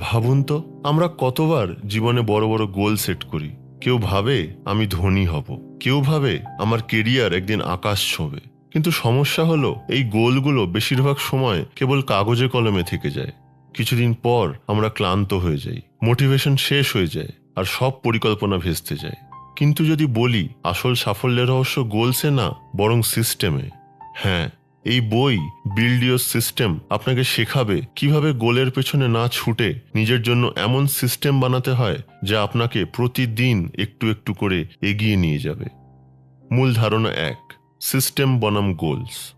ভাবুন তো, আমরা কতবার জীবনে বড় বড় গোল সেট করি। কেউ ভাবে আমি ধনী হব, কেউ ভাবে আমার কেরিয়ার একদিন আকাশ ছোঁবে। কিন্তু সমস্যা হলো, এই গোলগুলো বেশিরভাগ সময় কেবল কাগজে কলমে থেকে যায়। কিছুদিন পর আমরা ক্লান্ত হয়ে যাই, মোটিভেশন শেষ হয়ে যায়, আর সব পরিকল্পনা ভেস্তে যায়। কিন্তু যদি বলি, আসল সাফল্যের রহস্য গোলসে না, বরং সিস্টেমে। হ্যাঁ এই বই বিল্ড ইউর সিস্টেম আপনাকে শেখাবে কীভাবে গোলের পেছনে না ছুটে নিজের জন্য এমন সিস্টেম বানাতে হয় যা আপনাকে প্রতিদিন একটু একটু করে এগিয়ে নিয়ে যাবে। মূল ধারণা এক সিস্টেম বনাম গোলস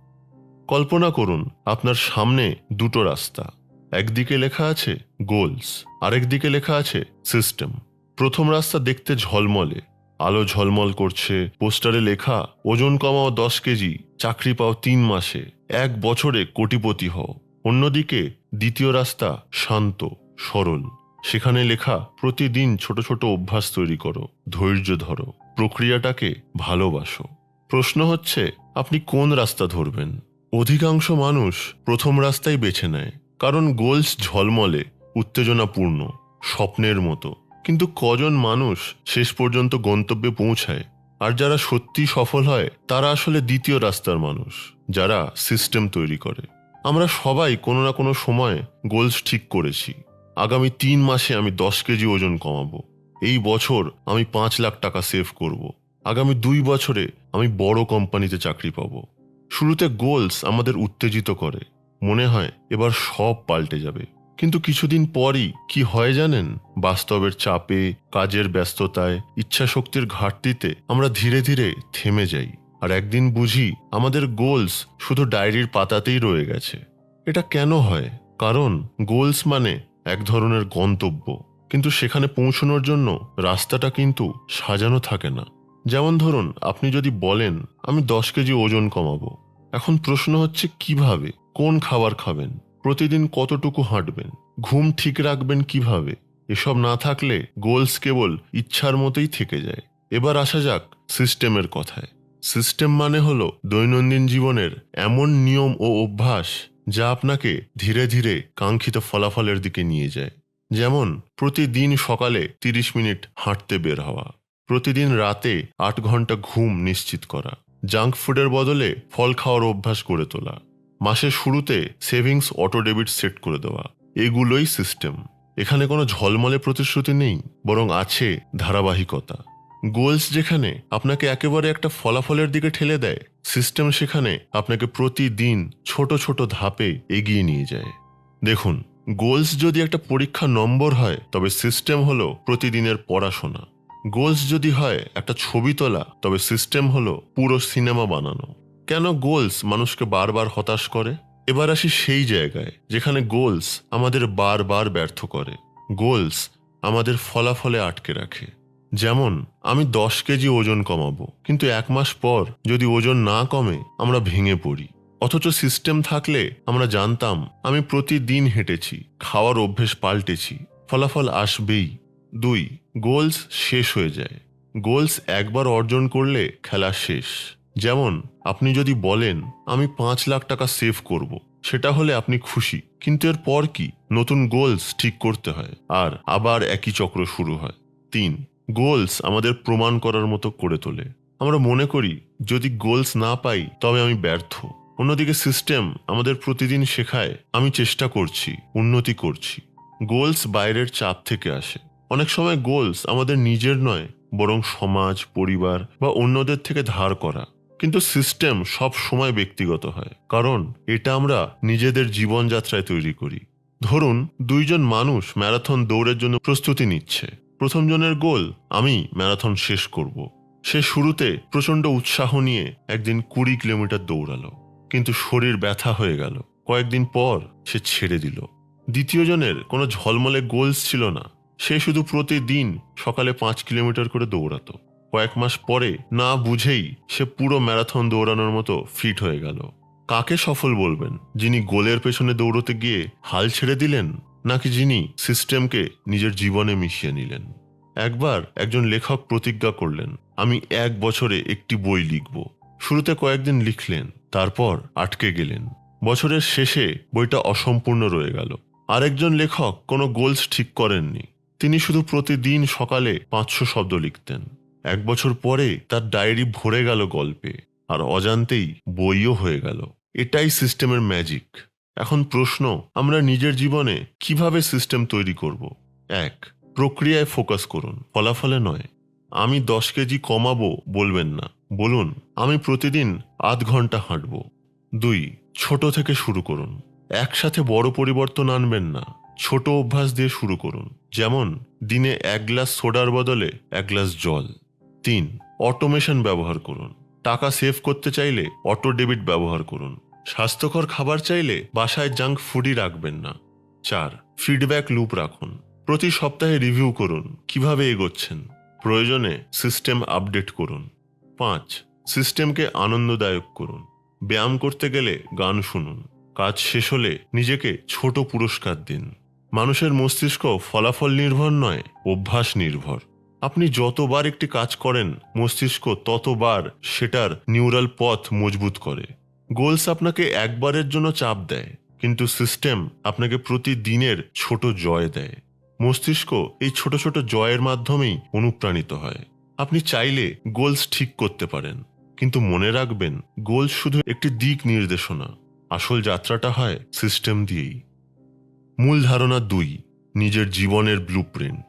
কল্পনা করুন, আপনার সামনে দুটো রাস্তা। একদিকে লেখা আছে গোলস আরেকদিকে লেখা আছে সিস্টেম প্রথম রাস্তা দেখতে ঝলমলে। আলো ঝলমল করছে। পোস্টারে লেখা, ওজন কমাও দশ কেজি, চাকরি পাও তিন মাসে, এক বছরে কোটিপতি হও। অন্যদিকে, দ্বিতীয় রাস্তা, শান্ত, সরল। সেখানে লেখা, প্রতিদিন ছোট ছোট অভ্যাস তৈরি করো, ধৈর্য ধরো, প্রক্রিয়াটাকে ভালোবাসো। প্রশ্ন হচ্ছে, আপনি কোন রাস্তা ধরবেন? অধিকাংশ মানুষ প্রথম রাস্তাই বেছে নেয়, কারণ গোলস ঝলমলে, উত্তেজনাপূর্ণ, স্বপ্নের মতো। কিন্তু কজন মানুষ শেষ পর্যন্ত গন্তব্যে পৌঁছায়? আর যারা সত্যি সফল হয়, তারা আসলে দ্বিতীয় রাস্তার মানুষ, যারা সিস্টেম তৈরি করে। আমরা সবাই কোনো না কোনো সময় গোলস ঠিক করেছি। আগামী তিন মাসে আমি দশ কেজি ওজন কমাবো। এই বছর আমি পাঁচ লাখ টাকা সেভ করব। আগামী দুই বছরে আমি বড় কোম্পানিতে চাকরি পাবো। শুরুতে গোলস আমাদের উত্তেজিত করে। মনে হয় এবার সব পাল্টে যাবে। কিন্তু কিছুদিন পরই কি হয় জানেন? বাস্তবের চাপে, কাজের ব্যস্ততায়, ইচ্ছাশক্তির ঘাটতিতে আমরা ধীরে ধীরে থেমে যাই। আর একদিন বুঝি আমাদের গোলস শুধু ডায়েরির পাতাতেই রয়ে গেছে। এটা কেন হয়? কারণ গোলস মানে এক ধরনের গন্তব্য। কিন্তু সেখানে পৌঁছানোর জন্য রাস্তাটা কিন্তু সাজানো থাকে না। যেমন ধরুন, আপনি যদি বলেন, আমি দশ কেজি ওজন কমাবো। এখন প্রশ্ন হচ্ছে, কীভাবে? কোন খাবার খাবেন? প্রতিদিন কতটুকু হাঁটবেন? ঘুম ঠিক রাখবেন কীভাবে? এসব না থাকলে গোলস কেবল ইচ্ছার মতোই থেকে যায়। এবার আসা যাক সিস্টেমের কথায়। সিস্টেম মানে হলো দৈনন্দিন জীবনের এমন নিয়ম ও অভ্যাস যা আপনাকে ধীরে ধীরে কাঙ্ক্ষিত ফলাফলের দিকে নিয়ে যায়। যেমন প্রতিদিন সকালে তিরিশ মিনিট হাঁটতে বের হওয়া, প্রতিদিন রাতে আট ঘণ্টা ঘুম নিশ্চিত করা, জাঙ্ক ফুডের বদলে ফল খাওয়ার অভ্যাস করে তোলা মাসের শুরুতে সেভিংস অটো ডেবিট সেট করে দেওয়া। এগুলোই সিস্টেম। এখানে কোনো ঝলমলে প্রতিশ্রুতি নেই, বরং আছে ধারাবাহিকতা। গোলস যেখানে আপনাকে একেবারে একটা ফলাফলের দিকে ঠেলে দেয়, সিস্টেম সেখানে আপনাকে প্রতিদিন ছোট ছোট ধাপে এগিয়ে নিয়ে যায়। দেখুন, গোলস যদি একটা পরীক্ষা নম্বর হয়, তবে সিস্টেম হলো প্রতিদিনের পড়াশোনা। গোলস যদি হয় একটা ছবি তোলা, তবে সিস্টেম হলো পুরো সিনেমা বানানো। কেন গোলস মানুষকে বারবার হতাশ করে? এবার আসি সেই জায়গায়, যেখানে গোলস আমাদের বারবার ব্যর্থ করে। গোলস আমাদের ফলাফলে আটকে রাখে। যেমন, আমি দশ কেজি ওজন কমাবো, কিন্তু এক মাস পর যদি ওজন না কমে, আমরা ভেঙে পড়ি। অথচ সিস্টেম থাকলে আমরা জানতাম, আমি প্রতিদিন হেঁটেছি, খাওয়ার অভ্যেস পাল্টেছি, ফলাফল আসবেই। দুই, গোলস শেষ হয়ে যায়। গোলস একবার অর্জন করলে খেলা শেষ। যেমন আপনি যদি বলেন, আমি পাঁচ লাখ টাকা সেভ করব, সেটা হলে আপনি খুশি। কিন্তু এর পর কি? নতুন গোলস ঠিক করতে হয়, আর আবার একই চক্র শুরু হয়। তিন, গোলস আমাদের প্রমাণ করার মতো করে তোলে। আমরা মনে করি, যদি গোলস না পাই, তবে আমি ব্যর্থ। অন্যদিকে সিস্টেম আমাদের প্রতিদিন শেখায়, আমি চেষ্টা করছি, উন্নতি করছি। গোলস বাইরের চাপ থেকে আসে। অনেক সময় গোলস আমাদের নিজের নয়, বরং সমাজ, পরিবার বা অন্যদের থেকে ধার করা। কিন্তু সিস্টেম সব সময় ব্যক্তিগত হয়। কারণ এটা আমরা নিজেদের জীবনযাত্রায় তৈরি করি। ধরুন, দুইজন মানুষ ম্যারাথন দৌড়ের জন্য প্রস্তুতি নিচ্ছে। প্রথম জনের গোল, আমি ম্যারাথন শেষ করব। সে শুরুতে প্রচণ্ড উৎসাহ নিয়ে একদিন কুড়ি কিলোমিটার দৌড়ালো। কিন্তু শরীর ব্যথা হয়ে গেল। কয়েকদিন পর সে ছেড়ে দিল। দ্বিতীয় জনের কোনো ঝলমলে গোলস ছিল না। সে শুধু প্রতিদিন সকালে পাঁচ কিলোমিটার করে দৌড়াতো। কয়েক মাস পরে, না বুঝেই সে পুরো ম্যারাথন দৌড়ানোর মতো ফিট হয়ে গেল। কাকে সফল বলবেন? যিনি গোলের পেছনে দৌড়তে গিয়ে হাল ছেড়ে দিলেন, নাকি যিনি সিস্টেমকে নিজের জীবনে মিশিয়ে নিলেন? একবার একজন লেখক প্রতিজ্ঞা করলেন, আমি এক বছরে একটি বই লিখব। শুরুতে কয়েকদিন লিখলেন, তারপর আটকে গেলেন। বছরের শেষে বইটা অসম্পূর্ণ রয়ে গেল। আরেকজন লেখক কোনো গোলস ঠিক করেননি। তিনি শুধু প্রতিদিন সকালে পাঁচশো শব্দ লিখতেন। এক বছর পরে তার ডায়েরি ভরে গেল গল্পে, আর অজান্তেই বইও হয়ে গেল। এটাই সিস্টেমের ম্যাজিক। এখন প্রশ্ন, আমরা নিজের জীবনে কীভাবে সিস্টেম তৈরি করব? এক, প্রক্রিয়ায় ফোকাস করুন, ফলাফলে নয়। আমি দশ কেজি কমাবো, বলবেন না। বলুন, আমি প্রতিদিন আধ ঘণ্টা হাঁটব। দুই, ছোট থেকে শুরু করুন। একসাথে বড় পরিবর্তন আনবেন না। ছোট অভ্যাস দিয়ে শুরু করুন। যেমন, দিনে এক গ্লাস সোডার বদলে এক গ্লাস জল। তিন, অটোমেশন ব্যবহার করুন। টাকা সেভ করতে চাইলে অটো ডেবিট ব্যবহার করুন। স্বাস্থ্যকর খাবার চাইলে বাসায় জাঙ্ক ফুডই রাখবেন না। চার, ফিডব্যাক লুপ রাখুন। প্রতি সপ্তাহে রিভিউ করুন, কীভাবে এগোচ্ছেন। প্রয়োজনে সিস্টেম আপডেট করুন। পাঁচ, সিস্টেমকে আনন্দদায়ক করুন। ব্যায়াম করতে গেলে গান শুনুন। কাজ শেষ হলে নিজেকে ছোট পুরস্কার দিন। মানুষের মস্তিষ্ক ফলাফল নির্ভর নয়, অভ্যাস নির্ভর। আপনি যতবার একটি কাজ করেন, মস্তিষ্ক ততবার সেটার নিউরাল পথ মজবুত করে। গোলস আপনাকে একবারের জন্য চাপ দেয়, কিন্তু সিস্টেম আপনাকে প্রতিদিনের ছোট জয় দেয়। মস্তিষ্ক এই ছোট ছোট জয়ের মাধ্যমেই অনুপ্রাণিত হয়। আপনি চাইলে গোলস ঠিক করতে পারেন, কিন্তু মনে রাখবেন, গোলস শুধু একটি দিক নির্দেশনা। আসল যাত্রাটা হয় সিস্টেম দিয়েই। মূল ধারণা দুই, নিজের জীবনের ব্লুপ্রিন্ট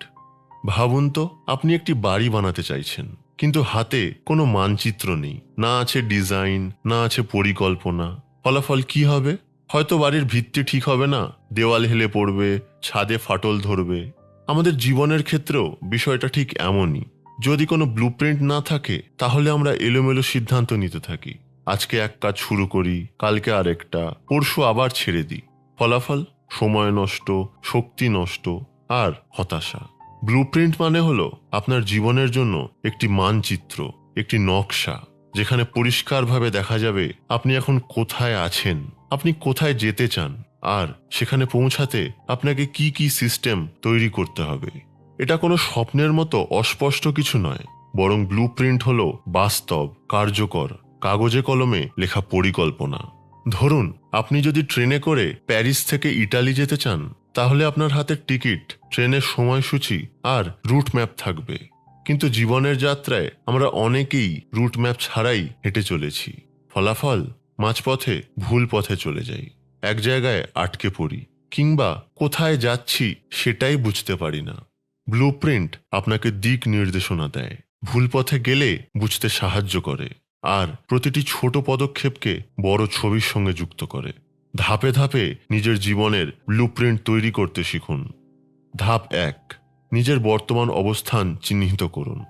ভাবুন তো, আপনি একটি বাড়ি বানাতে চাইছেন, কিন্তু হাতে কোনো মানচিত্র নেই। না আছে ডিজাইন, না আছে পরিকল্পনা। ফলাফল কি হবে? হয়তো বাড়ির ভিত্তি ঠিক হবে না, দেওয়াল হেলে পড়বে, ছাদে ফাটল ধরবে। আমাদের জীবনের ক্ষেত্রেও বিষয়টা ঠিক এমনই। যদি কোনো ব্লুপ্রিন্ট না থাকে, তাহলে আমরা এলোমেলো সিদ্ধান্ত নিতে থাকি। আজকে এক কাজ শুরু করি, কালকে আরেকটা, পরশু আবার ছেড়ে দিই। ফলাফল সময় নষ্ট, শক্তি নষ্ট, আর হতাশা। ব্লুপ্রিন্ট মানে হলো আপনার জীবনের জন্য একটি মানচিত্র, একটি নকশা, যেখানে পরিষ্কারভাবে দেখা যাবে আপনি এখন কোথায় আছেন, আপনি কোথায় যেতে চান, আর সেখানে পৌঁছাতে আপনাকে কি কি সিস্টেম তৈরি করতে হবে। এটা কোনো স্বপ্নের মতো অস্পষ্ট কিছু নয়, বরং ব্লু প্রিন্ট হল বাস্তব, কার্যকর, কাগজে কলমে লেখা পরিকল্পনা। ধরুন, আপনি যদি ট্রেনে করে প্যারিস থেকে ইটালি যেতে চান তাহলে আপনার হাতে টিকিট, ট্রেনের সময়সূচি আর রুট ম্যাপ থাকবে। কিন্তু জীবনের যাত্রায় আমরা অনেকেই রুট ম্যাপ ছাড়াই হেঁটে চলেছি। ফলাফল মাঝপথে ভুল পথে চলে যাই। এক জায়গায় আটকে পড়ি কিংবা কোথায় যাচ্ছি সেটাই বুঝতে পারি না। ব্লুপ্রিন্ট আপনাকে দিক নির্দেশনা দেয়। ভুল পথে গেলে বুঝতে সাহায্য করে আর প্রতিটি ছোট পদক্ষেপকে বড় ছবির সঙ্গে যুক্ত করে। ধাপে ধাপে নিজের জীবনের ব্লুপ্রিন্ট তৈরি করতে শিখুন। ধাপ এক, নিজের বর্তমান অবস্থান চিহ্নিত করুন।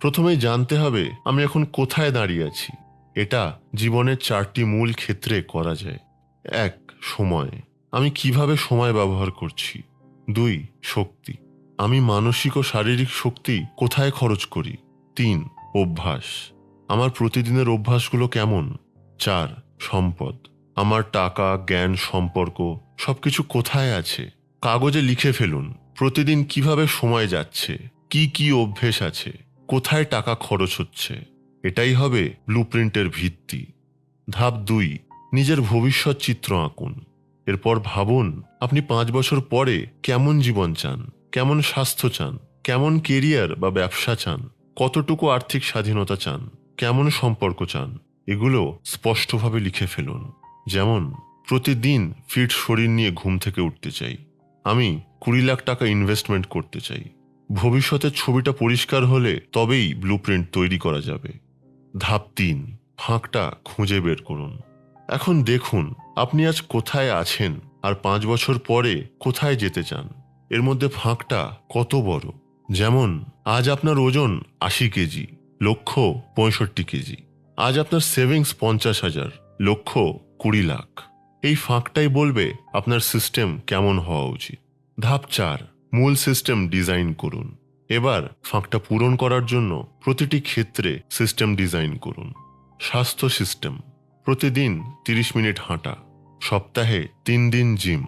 প্রথমেই জানতে হবে, আমি এখন কোথায় দাঁড়িয়ে আছি? এটা জীবনের চারটি মূল ক্ষেত্রে করা যায়। এক, সময়। আমি কীভাবে সময় ব্যবহার করছি? দুই, শক্তি। আমি মানসিক ও শারীরিক শক্তি কোথায় খরচ করি? তিন, অভ্যাস। আমার প্রতিদিনের অভ্যাসগুলো কেমন? চার, সম্পদ। আমার টাকা, জ্ঞান, সম্পর্ক সবকিছু কোথায় আছে? কাগজে লিখে ফেলুন। প্রতিদিন কীভাবে সময় যাচ্ছে? কি কি অভ্যেস আছে? কোথায় টাকা খরচ হচ্ছে? এটাই হবে ব্লুপ্রিন্টের ভিত্তি। ধাপ দুই, নিজের ভবিষ্যৎ চিত্র আঁকুন। এরপর ভাবুন, আপনি পাঁচ বছর পরে কেমন জীবন চান? কেমন স্বাস্থ্য চান? কেমন কেরিয়ার বা ব্যবসা চান? কতটুকু আর্থিক স্বাধীনতা চান? কেমন সম্পর্ক চান? এগুলো স্পষ্টভাবে লিখে ফেলুন। যেমন, প্রতিদিন ফিট শরীর নিয়ে ঘুম থেকে উঠতে চাই। আমি কুড়ি লাখ টাকা ইনভেস্টমেন্ট করতে চাই। ভবিষ্যতের ছবিটা পরিষ্কার হলে তবেই ব্লুপ্রিন্ট তৈরি করা যাবে। ধাপ তিন, ফাঁকটা খুঁজে বের করুন। এখন দেখুন, আপনি আজ কোথায় আছেন আর পাঁচ বছর পরে কোথায় যেতে চান। এর মধ্যে ফাঁকটা কত বড়? যেমন, আজ আপনার ওজন আশি কেজি, লক্ষ্য পঁয়ষট্টি কেজি। আজ আপনার সেভিংস পঞ্চাশ হাজার, লক্ষ্য কুড়ি লাখ। এই ফাঁকটাই বলবে আপনার সিস্টেম কেমন হওয়া উচিত। ধাপ চার, মূল সিস্টেম ডিজাইন করুন। এবার ফাঁকটা পূরণ করার জন্য প্রতিটি ক্ষেত্রে সিস্টেম ডিজাইন করুন। স্বাস্থ্য সিস্টেম প্রতিদিন তিরিশ মিনিট হাঁটা, সপ্তাহে তিন দিন জিম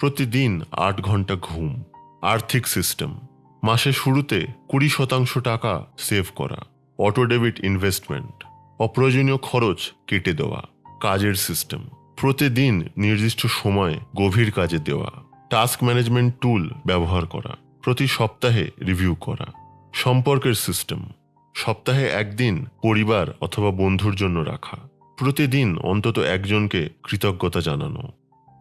প্রতিদিন আট ঘণ্টা ঘুম। আর্থিক সিস্টেম মাসে শুরুতে কুড়ি শতাংশ টাকা সেভ করা। অটো ডেবিট ইনভেস্টমেন্ট অপ্রয়োজনীয় খরচ কেটে দেওয়া। কাজের সিস্টেম প্রতিদিন নির্দিষ্ট সময় গভীর কাজে দেওয়া টাস্ক ম্যানেজমেন্ট টুল ব্যবহার করা, প্রতি সপ্তাহে রিভিউ করা, সম্পর্কের সিস্টেম সপ্তাহে একদিন পরিবার অথবা বন্ধুর জন্য রাখা, প্রতিদিন অন্তত একজনকে কৃতজ্ঞতা জানানো।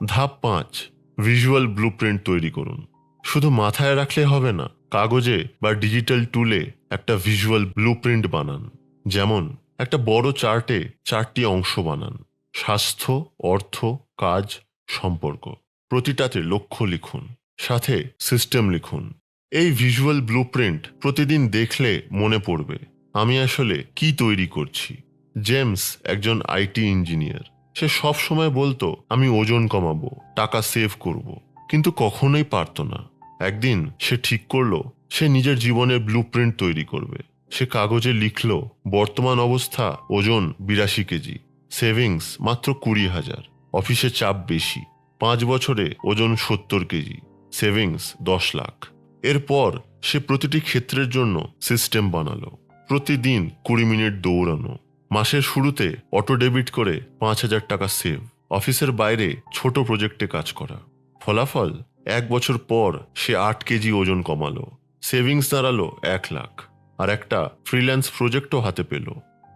ধাপ পাঁচ ভিজুয়াল ব্লুপ্রিন্ট তৈরি করুন। শুধু মাথায় রাখলে হবে না, কাগজে বা ডিজিটাল টুলে একটা ভিজুয়াল ব্লুপ্রিন্ট বানান। যেমন, একটা বড় চার্টে চারটি অংশ বানান। স্বাস্থ্য, অর্থ, কাজ, সম্পর্ক। প্রতিটাতে লক্ষ্য লিখুন, সাথে সিস্টেম লিখুন। এই ভিজুয়াল ব্লুপ্রিন্ট প্রতিদিন দেখলে মনে পড়বে, আমি আসলে কি তৈরি করছি। জেমস একজন আইটি ইঞ্জিনিয়ার সে সব সময় বলতো, আমি ওজন কমাবো, টাকা সেভ করব। কিন্তু কখনোই পারতো না। একদিন সে ঠিক করল, সে নিজের জীবনের ব্লুপ্রিন্ট তৈরি করবে। সে কাগজে লিখল, বর্তমান অবস্থা, ওজন বিরাশি কেজি। সেভিংস মাত্র কুড়ি হাজার। অফিসে চাপ বেশি। পাঁচ বছরে ওজন সত্তর কেজি। সেভিংস দশ লাখ। এরপর সে প্রতিটি ক্ষেত্রের জন্য সিস্টেম বানালো। প্রতিদিন কুড়ি মিনিট দৌড়ানো। মাসের শুরুতে অটো ডেবিট করে পাঁচ হাজার টাকা সেভ। অফিসের বাইরে ছোট প্রজেক্টে কাজ করা। ফলাফল, এক বছর পর সে আট কেজি ওজন কমালো। সেভিংস দাঁড়াল এক লাখ। আর একটা ফ্রিল্যান্স প্রজেক্টও হাতে পেল।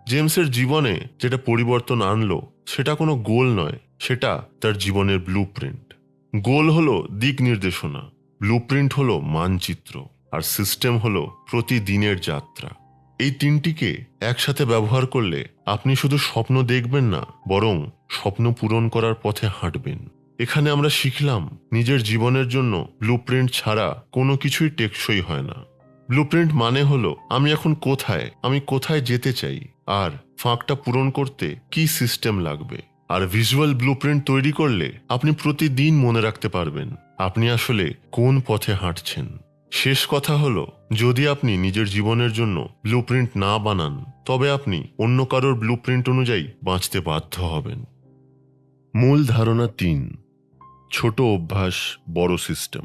জেমসের জীবনে যেটা পরিবর্তন আনলো, সেটা কোনো গোল নয়, সেটা তার জীবনের ব্লু প্রিন্ট গোল হলো দিক নির্দেশনা ব্লু প্রিন্ট হলো মানচিত্র, আর সিস্টেম হলো প্রতিদিনের যাত্রা। এই তিনটিকে একসাথে ব্যবহার করলে আপনি শুধু স্বপ্ন দেখবেন না, বরং স্বপ্ন পূরণ করার পথে হাঁটবেন। এখানে আমরা শিখলাম, নিজের জীবনের জন্য ব্লুপ্রিন্ট ছাড়া কোনো কিছুই টেকসই হয় না। ব্লুপ্রিন্ট মানে হলো, আমি এখন কোথায়? আমি কোথায় যেতে চাই? আর ফাঁকটা পূরণ করতে কি সিস্টেম লাগবে? আর ভিজুয়াল ব্লুপ্রিন্ট তৈরি করলে আপনি প্রতিদিন মনে রাখতে পারবেন, আপনি আসলে কোন পথে হাঁটছেন। শেষ কথা হলো, যদি আপনি নিজের জীবনের জন্য ব্লুপ্রিন্ট না বানান, তবে আপনি অন্য কারোর ব্লুপ্রিন্ট অনুযায়ী বাঁচতে বাধ্য হবেন। মূল ধারণা তিন, ছোট অভ্যাস, বড় সিস্টেম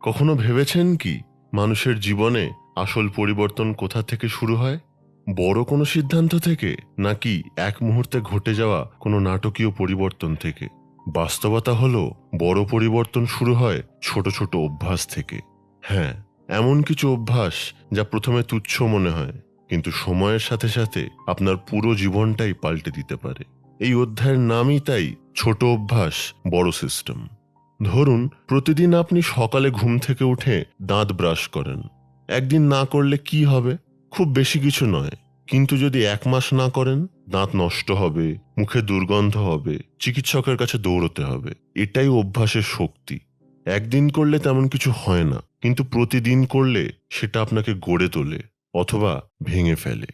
কখনো ভেবেছেন কি মানুষের জীবনে আসল পরিবর্তন কোথা থেকে শুরু হয়? বড় কোনো সিদ্ধান্ত থেকে, নাকি এক মুহূর্তে ঘটে যাওয়া কোনো নাটকীয় পরিবর্তন থেকে? বাস্তবতা হলো, বড় পরিবর্তন শুরু হয় ছোট ছোট অভ্যাস থেকে। হ্যাঁ এমন কিছু অভ্যাস যা প্রথমে তুচ্ছ মনে হয়, কিন্তু সময়ের সাথে সাথে আপনার পুরো জীবনটাই পাল্টে দিতে পারে। এই অধ্যায়ের নামই তাই ছোট অভ্যাস, বড় সিস্টেম ধরুন, প্রতিদিন আপনি সকালে ঘুম থেকে উঠে দাঁত ব্রাশ করেন। একদিন না করলে কি হবে? খুব বেশি কিছু নয়। কিন্তু যদি এক মাস না করেন, দাঁত নষ্ট হবে, মুখে দুর্গন্ধ হবে, চিকিৎসকের কাছে দৌড়তে হবে। এটাই অভ্যাসের শক্তি। একদিন করলে তেমন কিছু হয় না, কিন্তু প্রতিদিন করলে সেটা আপনাকে গড়ে তোলে, অথবা ভেঙে ফেলে।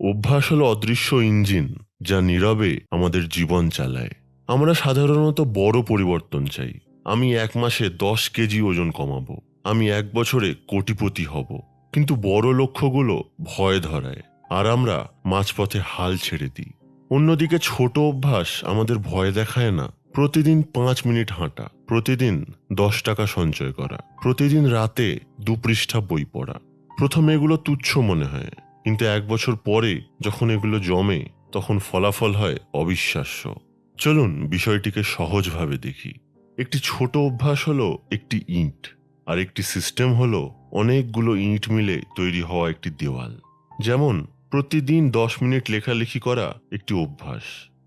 অভ্যাস হলো অদৃশ্য ইঞ্জিন, যা নীরবে আমাদের জীবন চালায়। আমরা সাধারণত বড় পরিবর্তন চাই। আমি এক মাসে দশ কেজি ওজন কমাবো। আমি এক বছরে কোটিপতি হব। কিন্তু বড় লক্ষ্যগুলো ভয় ধরায়। আর আমরা মাঝপথে হাল ছেড়ে দিই। অন্যদিকে ছোট অভ্যাস আমাদের ভয় দেখায় না। প্রতিদিন পাঁচ মিনিট হাঁটা, প্রতিদিন দশ টাকা সঞ্চয় করা, প্রতিদিন রাতে দু পৃষ্ঠা বই পড়া। প্রথমে এগুলো তুচ্ছ মনে হয়, কিন্তু এক বছর পরে যখন এগুলো জমে, তখন ফলাফল হয় অবিশ্বাস্য। চলুন বিষয়টিকে সহজভাবে দেখি। একটি ছোট অভ্যাস হলো একটি ইঁট, আর একটি সিস্টেম হলো অনেকগুলো ইঁট মিলে তৈরি হওয়া একটি দেওয়াল। যেমন, প্রতিদিন দশ মিনিট লেখালেখি করা একটি অভ্যাস।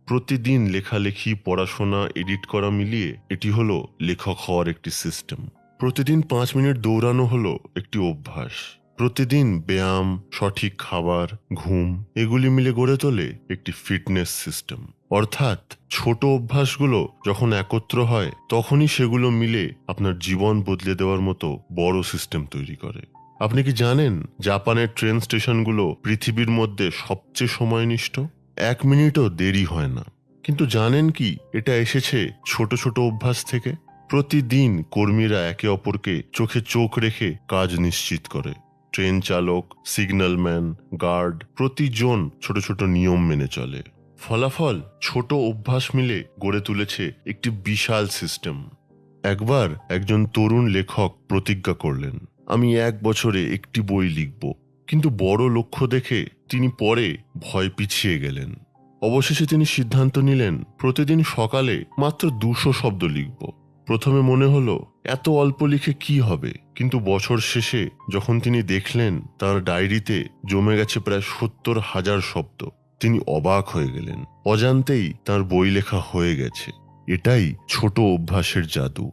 প্রতিদিন লেখালেখি, পড়াশোনা এডিট করা মিলিয়ে এটি হলো লেখক হওয়ার একটি সিস্টেম প্রতিদিন পাঁচ মিনিট দৌড়ানো হলো একটি অভ্যাস। প্রতিদিন ব্যায়াম, সঠিক খাবার, ঘুম, এগুলি মিলে গড়ে তোলে একটি ফিটনেস সিস্টেম অর্থাৎ ছোট অভ্যাসগুলো যখন একত্র হয়, তখনই সেগুলো মিলে আপনার জীবন বদলে দেওয়ার মতো বড় সিস্টেম তৈরি করে। আপনি কি জানেন জাপানের ট্রেন স্টেশনগুলো পৃথিবীর মধ্যে সবচেয়ে সময়নিষ্ঠ? এক মিনিটও দেরি হয় না। কিন্তু জানেন কি এটা এসেছে ছোট ছোট অভ্যাস থেকে? প্রতিদিন কর্মীরা একে অপরকে চোখে চোখ রেখে কাজ নিশ্চিত করে। ট্রেন চালক সিগন্যালম্যান গার্ড প্রতিজন ছোট ছোট নিয়ম মেনে চলে। ফলাফল ছোট অভ্যাস মিলে গড়ে তুলেছে একটি বিশাল সিস্টেম একবার একজন তরুণ লেখক প্রতিজ্ঞা করলেন, আমি এক বছরে একটি বই লিখব। কিন্তু বড় লক্ষ্য দেখে তিনি পরে ভয় পিছিয়ে গেলেন। অবশেষে তিনি সিদ্ধান্ত নিলেন, প্রতিদিন সকালে মাত্র দুশো শব্দ লিখব। প্রথমে মনে হলো, এত অল্প লিখে কি হবে? কিন্তু বছর শেষে যখন তিনি দেখলেন, তার ডায়েরিতে জমে গেছে প্রায় সত্তর হাজার শব্দ। তিনি অবাক হয়ে গেলেন। অজান্তেই তার বই লেখা হয়ে গেছে। এটাই ছোট অভ্যাসের জাদু।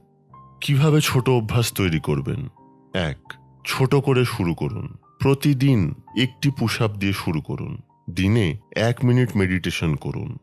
কীভাবে ছোট অভ্যাস তৈরি করবেন? এক, ছোট করে শুরু করুন। প্রতিদিন একটি পুশ আপ দিয়ে শুরু করুন। দিনে এক মিনিট মেডিটেশন করুন।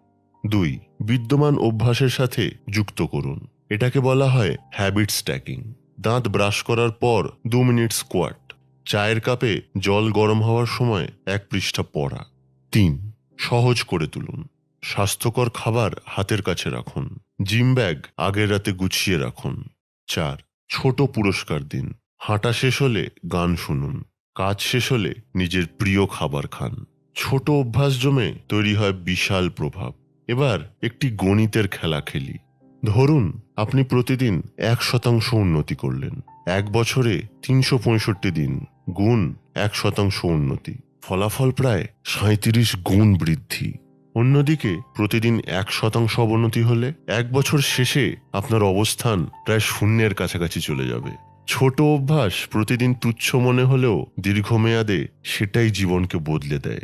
দুই, বিদ্যমান অভ্যাসের সাথে যুক্ত করুন। এটাকে বলা হয় হ্যাবিট স্ট্যাকিং দাঁত ব্রাশ করার পর দু মিনিট স্কোয়াট চায়ের কাপে জল গরম হওয়ার সময় এক পৃষ্ঠা পড়া। তিন সহজ করে তুলুন। স্বাস্থ্যকর খাবার হাতের কাছে রাখুন। জিম ব্যাগ আগের রাতে গুছিয়ে রাখুন। চার, ছোট পুরস্কার দিন। হাঁটা শেষ হলে গান শুনুন। কাজ শেষ হলে নিজের প্রিয় খাবার খান। ছোট অভ্যাস জমে তৈরি হয় বিশাল প্রভাব। এবার একটি গণিতের খেলা খেলি। ধরুন, আপনি প্রতিদিন এক শতাংশ উন্নতি করলেন। এক বছরে তিনশো পঁয়ষট্টি দিন। গুণ, এক শতাংশ উন্নতি। ফলাফল প্রায় সাঁত্রিশ গুণ বৃদ্ধি। অন্যদিকে, প্রতিদিন এক শতাংশ অবনতি হলে এক বছর শেষে আপনার অবস্থান প্রায় শূন্যের কাছাকাছি চলে যাবে। ছোট অভ্যাস প্রতিদিন তুচ্ছ মনে হলেও দীর্ঘমেয়াদে সেটাই জীবনকে বদলে দেয়।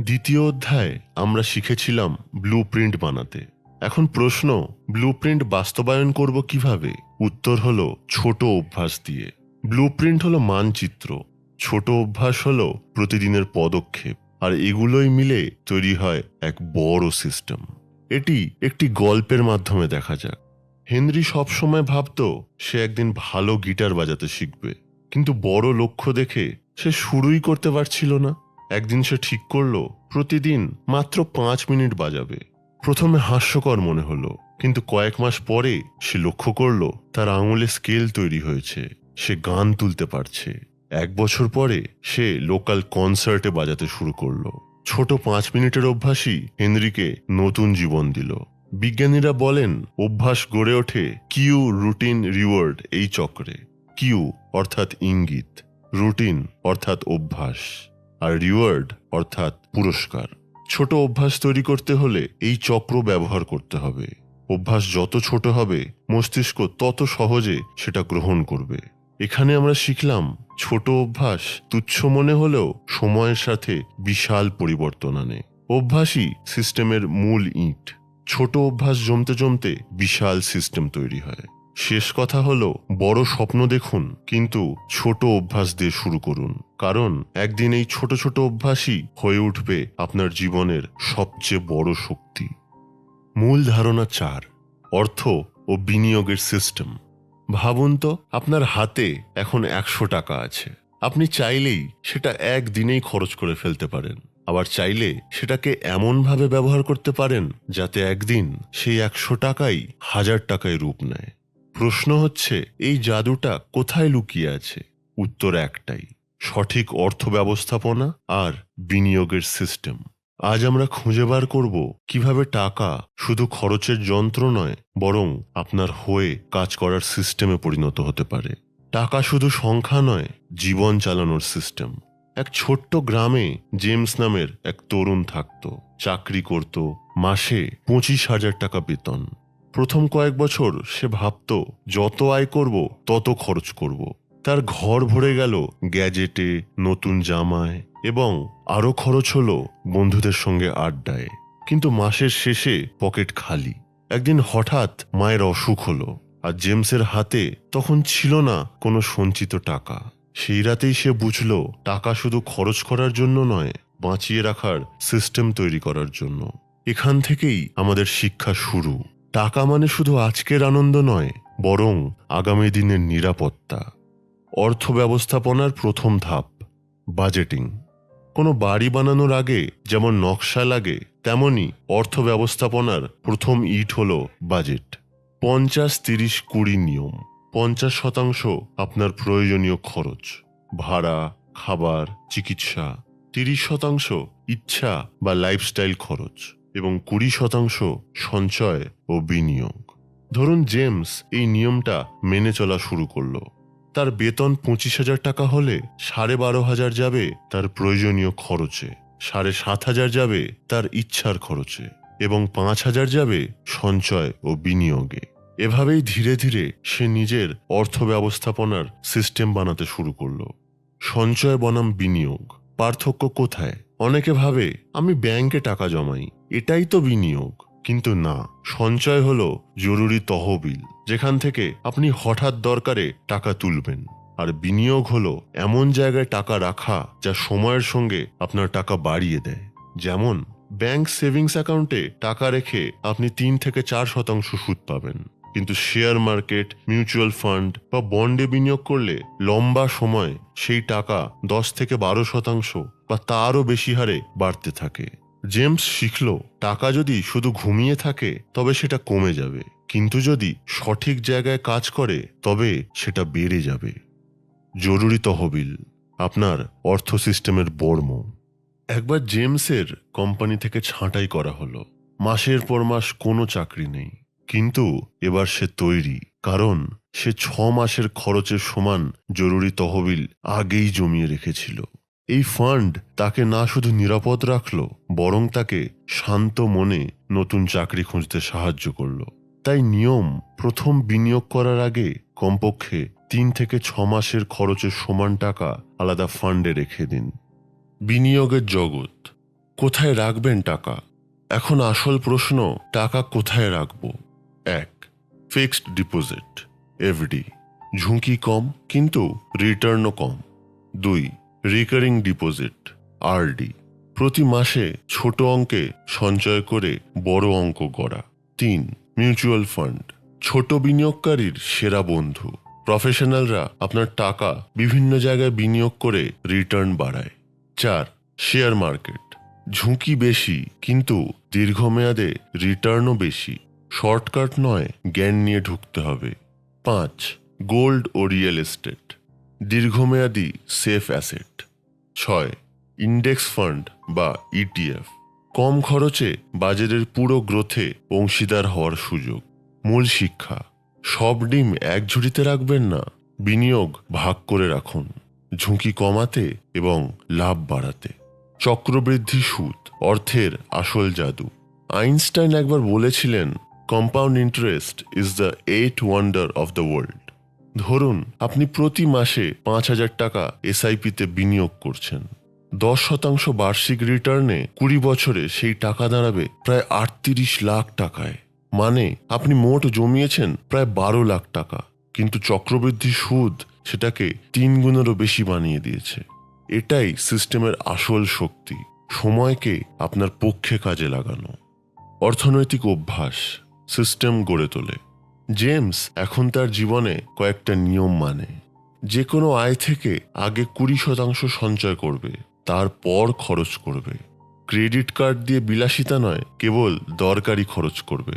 দ্বিতীয় অধ্যায় আমরা শিখেছিলাম ব্লু প্রিন্ট বানাতে। এখন প্রশ্ন ব্লু প্রিন্ট বাস্তবায়ন করব কীভাবে? উত্তর হলো ছোট অভ্যাস দিয়ে। ব্লু প্রিন্ট হলো মানচিত্র। ছোট অভ্যাস হলো প্রতিদিনের পদক্ষেপ, আর এগুলোই মিলে তৈরি হয় এক বড় সিস্টেম এটি একটি গল্পের মাধ্যমে দেখা যাক। হেনরি সবসময় ভাবতো সে একদিন ভালো গিটার বাজাতে শিখবে, কিন্তু বড় লক্ষ্য দেখে সে শুরুই করতে পারছিল না। একদিন সে ঠিক করল, প্রতিদিন মাত্র পাঁচ মিনিট বাজাবে। প্রথমে হাস্যকর মনে হলো, কিন্তু কয়েক মাস পরে সে লক্ষ্য করল, তার আঙুলে স্কেল তৈরি হয়েছে, সে গান তুলতে পারছে। এক বছর পরে সে লোকাল কনসার্টে বাজাতে শুরু করল। ছোট পাঁচ মিনিটের অভ্যাসই হেনরিকে নতুন জীবন দিল। বিজ্ঞানীরা বলেন, অভ্যাস গড়ে ওঠে কিউ রুটিন রিওয়ার্ড এই চক্রে। কিউ অর্থাৎ ইঙ্গিত, রুটিন অর্থাৎ অভ্যাস, আর রিওয়ার্ড অর্থাৎ পুরস্কার। ছোট অভ্যাস তৈরি করতে হলে এই চক্র ব্যবহার করতে হবে। অভ্যাস যত ছোট হবে, মস্তিষ্ক তত সহজে সেটা গ্রহণ করবে। এখানে আমরা শিখলাম ছোট অভ্যাস তুচ্ছ মনে হলেও সময়ের সাথে বিশাল পরিবর্তন আনে। অভ্যাসই সিস্টেমের মূল ইট। ছোট অভ্যাস জমতে জমতে বিশাল সিস্টেম তৈরি হয়। শেষ কথা হলো, বড় স্বপ্ন দেখুন, কিন্তু ছোট অভ্যাস দিয়ে শুরু করুন। কারণ একদিন এই ছোট ছোট অভ্যাসই হয়ে উঠবে আপনার জীবনের সবচেয়ে বড় শক্তি। মূল ধারণা চার, অর্থ ও বিনিয়োগের সিস্টেম। ভাবুন তো, আপনার হাতে এখন একশো টাকা আছে। আপনি চাইলেই সেটা একদিনেই খরচ করে ফেলতে পারেন। আবার চাইলে সেটাকে এমনভাবে ব্যবহার করতে পারেন যাতে একদিন সেই একশো টাকাই হাজার টাকায় রূপ নেয়। প্রশ্ন হচ্ছে, এই জাদুটা কোথায় লুকিয়ে আছে? উত্তর একটাই, সঠিক অর্থ ব্যবস্থাপনা আর বিনিয়োগের সিস্টেম। আজ আমরা খুঁজে বার করব কীভাবে টাকা শুধু খরচের যন্ত্র নয়, বরং আপনার হয়ে কাজ করার সিস্টেমে পরিণত হতে পারে। টাকা শুধু সংখ্যা নয়, জীবন চালানোর সিস্টেম। এক ছোট্ট গ্রামে জেমস নামের এক তরুণ থাকত। চাকরি করত, মাসে পঁচিশ হাজার টাকা বেতন। প্রথম কয়েক বছর সে ভাবত, যত আয় করব, তত খরচ করব। তার ঘর ভরে গেল গ্যাজেটে, নতুন জামায় এবং আরও খরচ হলো বন্ধুদের সঙ্গে আড্ডায়। কিন্তু মাসের শেষে পকেট খালি। একদিন হঠাৎ মায়ের অসুখ হলো আর জেমসের হাতে তখন ছিল না কোনো সঞ্চিত টাকা। সেই রাতেই সে বুঝল টাকা শুধু খরচ করার জন্য নয়, বাঁচিয়ে রাখার সিস্টেম তৈরি করার জন্য। এখান থেকেই আমাদের শিক্ষা শুরু। টাকা মানে শুধু আজকের আনন্দ নয়, বরং আগামী দিনের নিরাপত্তা। অর্থ ব্যবস্থাপনার প্রথম ধাপ বাজেটিং কোনো বাড়ি বানানোর আগে যেমন নকশা লাগে তেমনি অর্থ ব্যবস্থাপনার প্রথম ইট হল বাজেট পঞ্চাশ তিরিশ কুড়ি নিয়ম, পঞ্চাশ শতাংশ আপনার প্রয়োজনীয় খরচ। ভাড়া, খাবার, চিকিৎসা, তিরিশ শতাংশ ইচ্ছা বা লাইফস্টাইল খরচ এবং কুড়ি শতাংশ সঞ্চয় ও বিনিয়োগ। ধরুন জেমস এই নিয়মটা মেনে চলা শুরু করল। তার বেতন পঁচিশ হাজার টাকা হলে সাড়ে বারো হাজার যাবে তার প্রয়োজনীয় খরচে, সাড়ে সাত হাজার যাবে তার ইচ্ছার খরচে এবং পাঁচ হাজার যাবে সঞ্চয় ও বিনিয়োগে। এভাবেই ধীরে ধীরে সে নিজের অর্থ ব্যবস্থাপনার সিস্টেম বানাতে শুরু করল। সঞ্চয় বনাম বিনিয়োগ। পার্থক্য কোথায়? অনেকে ভাবে, আমি ব্যাংকে টাকা জমাই, এটাই তো বিনিয়োগ। কিন্তু না, সঞ্চয় হলো জরুরি তহবিল, যেখান থেকে আপনি হঠাৎ দরকারে টাকা তুলবেন। আর বিনিয়োগ হলো এমন জায়গায় টাকা রাখা যা সময়ের সঙ্গে আপনার টাকা বাড়িয়ে দেয়। যেমন, ব্যাংক সেভিংস অ্যাকাউন্টে টাকা রেখে আপনি তিন থেকে চার শতাংশ সুদ পাবেন। কিন্তু শেয়ার মার্কেট, মিউচুয়াল ফান্ড বা বন্ডে বিনিয়োগ করলে লম্বা সময় সেই টাকা দশ থেকে বারো শতাংশ বা তারও বেশি হারে বাড়তে থাকে। জেমস শিখল, টাকা যদি শুধু ঘুমিয়ে থাকে, তবে সেটা কমে যাবে। কিন্তু যদি সঠিক জায়গায় কাজ করে, তবে সেটা বেড়ে যাবে। জরুরি তহবিল, আপনার অর্থ সিস্টেমের বর্ম। একবার জেমসের কোম্পানি থেকে ছাঁটাই করা হলো। মাসের পর মাস কোনো চাকরি নেই। কিন্তু এবার সে তৈরি, কারণ সে ছ মাসের খরচের সমান জরুরি তহবিল আগেই জমিয়ে রেখেছিল। এই ফান্ড তাকে না শুধু নিরাপদ রাখল, বরং তাকে শান্ত মনে নতুন চাকরি খুঁজতে সাহায্য করল। তাই নিয়ম প্রথম বিনিয়োগ করার আগে কমপক্ষে তিন থেকে ছ মাসের খরচের সমান টাকা আলাদা ফান্ডে রেখে দিন। বিনিয়োগের জগৎ, কোথায় রাখবেন টাকা? এখন আসল প্রশ্ন, টাকা কোথায় রাখব? এক ফিক্সড ডিপোজিট এফডি ঝুঁকি কম, কিন্তু রিটার্নও কম। দুই রিকারিং ডিপোজিট আরডি প্রতি মাসে ছোট অঙ্কে সঞ্চয় করে বড় অঙ্ক গড়া। তিন মিউচুয়াল ফান্ড ছোট বিনিয়োগকারীর সেরা বন্ধু। প্রফেশনালরা আপনার টাকা বিভিন্ন জায়গায় বিনিয়োগ করে রিটার্ন বাড়ায়। চার শেয়ার মার্কেট ঝুঁকি বেশি কিন্তু দীর্ঘমেয়াদে রিটার্নও বেশি। শর্টকাট নয়, জ্ঞান নিয়ে ঢুকতে হবে। পাঁচ গোল্ড ও রিয়েল এস্টেট দীর্ঘমেয়াদী সেফ অ্যাসেট। ছয়, ইন্ডেক্স ফান্ড বা ইটিএফ। কম খরচে বাজারের পুরো গ্রোথে অংশীদার হওয়ার সুযোগ। মূল শিক্ষা, সব ডিম এক ঝুড়িতে রাখবেন না, বিনিয়োগ ভাগ করে রাখুন। ঝুঁকি কমাতে এবং লাভ বাড়াতে। চক্রবৃদ্ধি সুদ, অর্থের আসল জাদু। আইনস্টাইন একবার বলেছিলেন compound interest is the eight wonder of the world ধরুন, আপনি প্রতি মাসে পাঁচ হাজার টাকা এসআইপিতে বিনিয়োগ করছেন। দশ শতাংশ বার্ষিক রিটার্নে কুড়ি বছরে সেই টাকা দাঁড়াবে প্রায় আটত্রিশ লাখ টাকায়। মানে আপনি মোট জমিয়েছেন প্রায় বারো লাখ টাকা। কিন্তু চক্রবৃদ্ধি সুদ সেটাকে তিন গুণেরও বেশি বানিয়ে দিয়েছে। এটাই সিস্টেমের আসল শক্তি, সময়কে আপনার পক্ষে কাজে লাগানো। অর্থনৈতিক অভ্যাস, সিস্টেম গড়ে তোলে। জেমস এখন তার জীবনে কয়েকটা নিয়ম মানে। যে কোনো আয় থেকে আগে কুড়ি শতাংশ সঞ্চয় করবে, তারপর খরচ করবে। ক্রেডিট কার্ড দিয়ে বিলাসিতা নয়, কেবল দরকারি খরচ করবে।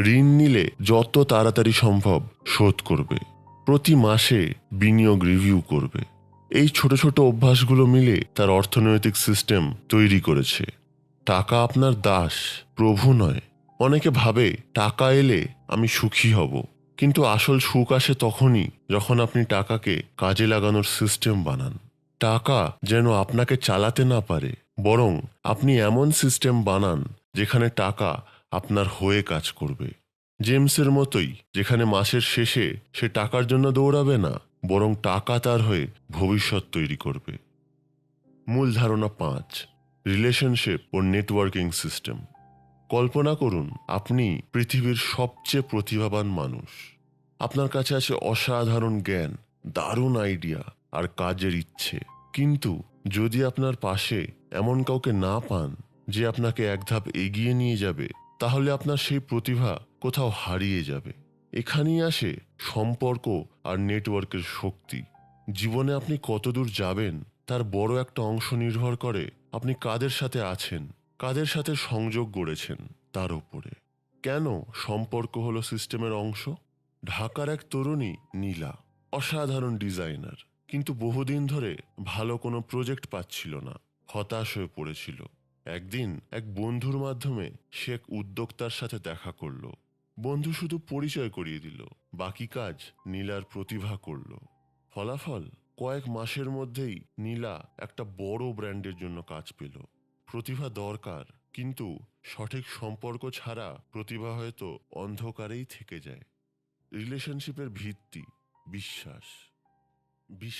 ঋণ নিলে যত তাড়াতাড়ি সম্ভব শোধ করবে। প্রতি মাসে বিনিয়োগ রিভিউ করবে। এই ছোট ছোট অভ্যাসগুলো মিলে তার অর্থনৈতিক সিস্টেম তৈরি করেছে। টাকা আপনার দাস, প্রভু নয়। অনেকে ভাবে টাকা এলে আমি সুখী হব। কিন্তু আসল সুখ আসে তখনই যখন আপনি টাকাকে কাজে লাগানোর সিস্টেম বানান। টাকা যেন আপনাকে চালাতে না পারে, বরং আপনি এমন সিস্টেম বানান যেখানে টাকা আপনার হয়ে কাজ করবে। জেমসের মতোই যেখানে মাসের শেষে সে টাকার জন্য দৌড়াবে না, বরং টাকা তার হয়ে ভবিষ্যৎ তৈরি করবে। মূল ধারণা পাঁচ রিলেশনশিপ ও নেটওয়ার্কিং সিস্টেম কল্পনা করুন, আপনি পৃথিবীর সবচেয়ে প্রতিভাবান মানুষ। আপনার কাছে আছে অসাধারণ জ্ঞান, দারুণ আইডিয়া আর কাজের ইচ্ছে। কিন্তু যদি আপনার পাশে এমন কাউকে না পান যে আপনাকে এক ধাপ এগিয়ে নিয়ে যাবে, তাহলে আপনার সেই প্রতিভা কোথাও হারিয়ে যাবে। এখানেই আসে সম্পর্ক আর নেটওয়ার্কের শক্তি। জীবনে আপনি কতদূর যাবেন, তার বড় একটা অংশ নির্ভর করে আপনি কাদের সাথে আছেন। কাদের সাথে সংযোগ গড়েছেন তার উপরে? কেন সম্পর্ক হলো সিস্টেমের অংশ? ঢাকার এক তরুণী, নীলা, অসাধারণ ডিজাইনার, কিন্তু বহুদিন ধরে ভালো কোনো প্রজেক্ট পাচ্ছিল না, হতাশ হয়ে পড়েছিল। একদিন এক বন্ধুর মাধ্যমে সে এক উদ্যোক্তার সাথে দেখা করল। বন্ধু শুধু পরিচয় করিয়ে দিল, বাকি কাজ নীলার প্রতিভা করল। ফলাফল কয়েক মাসের মধ্যেই নীলা একটা বড় ব্র্যান্ডের জন্য কাজ পেল। প্রতিভা দরকার কিন্তু সঠিক সম্পর্ক ছাড়া প্রতিভা হয়তো অন্ধকারেই থেকে যায়। রিলেশনশিপের ভিত্তি বিশ্বাস।